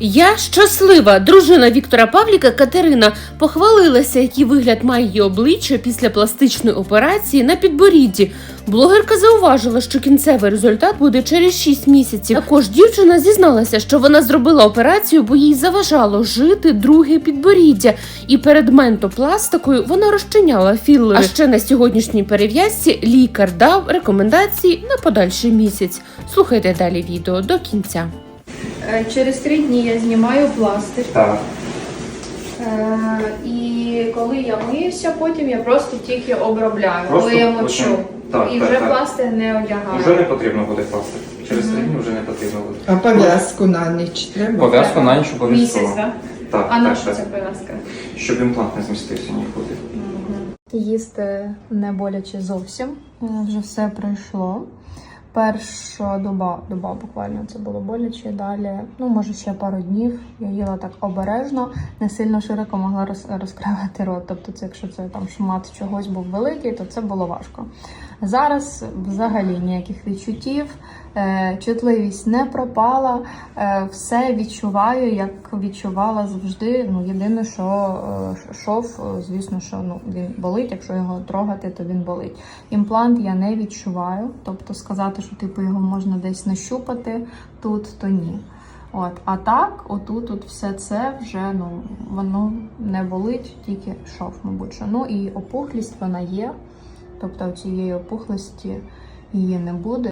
Я щаслива. Дружина Віктора Павліка Катерина похвалилася, який вигляд має її обличчя після пластичної операції на підборідді. Блогерка зауважила, що кінцевий результат буде через 6 місяців. Також дівчина зізналася, що вона зробила операцію, бо їй заважало жити друге підборіддя, і перед ментопластикою вона розчиняла філери. А ще на сьогоднішній перев'язці лікар дав рекомендації на подальший місяць. Слухайте далі відео до кінця. Е, Через три дні я знімаю пластир. Так, Е, І коли я миюся, потім я просто тільки обробляю, Просто коли я потім- мочу. так, і так, вже так. пластир не одягаю. вже не потрібно буде пластир. Через три дні вже не потрібно буде. А пов'язку на ніч треба? Пов'язку на ніч обов'язково. Місяць, так? Так, А на так, що так. ця пов'язка? Щоб імплант не змістився нікуди. Їсти не боляче зовсім. Е, Вже все пройшло. Перша доба, доба буквально це було боляче. Далі, ну може ще пару днів. Я їла так обережно, не сильно широко могла роз, розкривати рот. Тобто, це якщо це там шмат чогось був великий, то це було важко. Зараз взагалі ніяких відчуттів, чутливість не пропала, е, все відчуваю, як відчувала завжди. Ну єдине, що е, шов, е, звісно, що ну він болить. Якщо його трогати, то він болить. Імплант я не відчуваю, тобто сказати, що типу його можна десь нащупати тут, то ні. От, а так, отут, от все це вже ну воно не болить, тільки шов, мабуть. Що. Ну і опухлість вона є. Тобто цієї опухлості її не буде.